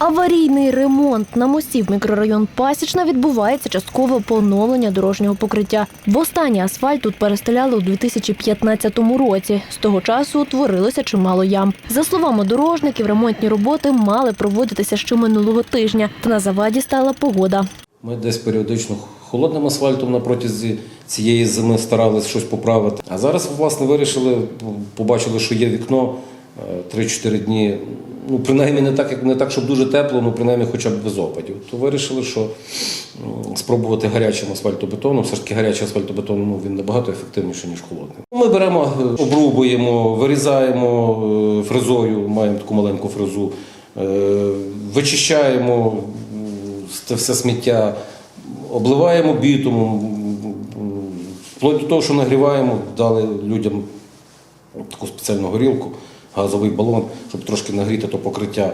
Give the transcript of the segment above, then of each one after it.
Аварійний ремонт на мості в мікрорайон Пасічна відбувається часткове поновлення дорожнього покриття. Востаннє асфальт тут перестеляли у 2015 році. З того часу утворилося чимало ям. За словами дорожників, ремонтні роботи мали проводитися ще минулого тижня. Та на заваді стала погода. Ми десь періодично холодним асфальтом на протязі цієї зими старалися щось поправити. А зараз, власне, вирішили, побачили, що є вікно е, 3-4 дні. Ну, принаймні не так, як не так, щоб дуже тепло, ну принаймні хоча б без опадів. То вирішили, що спробувати гарячим асфальтобетоном. Все ж таки гарячий асфальтобетон ну, він набагато ефективніший, ніж холодний. Ми беремо, е, обрубуємо, вирізаємо е, фрезою, маємо таку маленьку фрезу, е, вичищаємо все сміття, обливаємо бітумом, вплоть до того, що нагріваємо, дали людям таку спеціальну горілку, газовий балон, щоб трошки нагріти то покриття.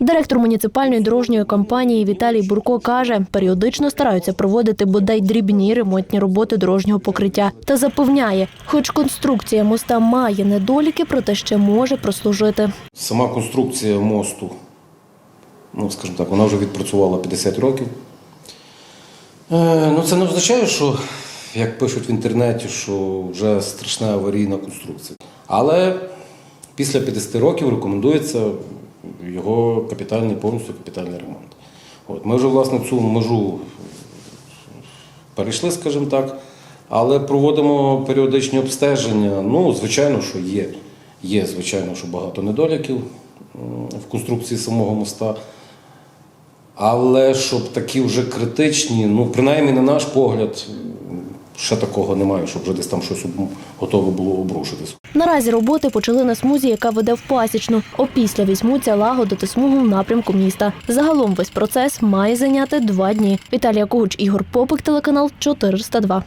Директор муніципальної дорожньої компанії Віталій Бурко каже, періодично стараються проводити бодай дрібні ремонтні роботи дорожнього покриття та запевняє, хоч конструкція моста має недоліки, проте ще може прослужити. Сама конструкція мосту, ну скажімо так, вона вже відпрацювала 50 років. Е, ну, це не означає, що, як пишуть в інтернеті, що вже страшна аварійна конструкція. Але після 50 років рекомендується його капітальний повністю капітальний ремонт. От, ми вже власне цю межу перейшли, скажімо так, але проводимо періодичні обстеження. Ну, звичайно, що є. Є, звичайно, що багато недоліків в конструкції самого моста. Але щоб такі вже критичні, ну, принаймні, на наш погляд, ще такого немає, щоб вже десь там щось готове було обрушитись. Наразі роботи почали на смузі, яка веде в пасічну. Опісля візьмуться лагодити смугу в напрямку міста. Загалом весь процес має зайняти два дні. Віталія Когуч, Ігор Попик, телеканал 402.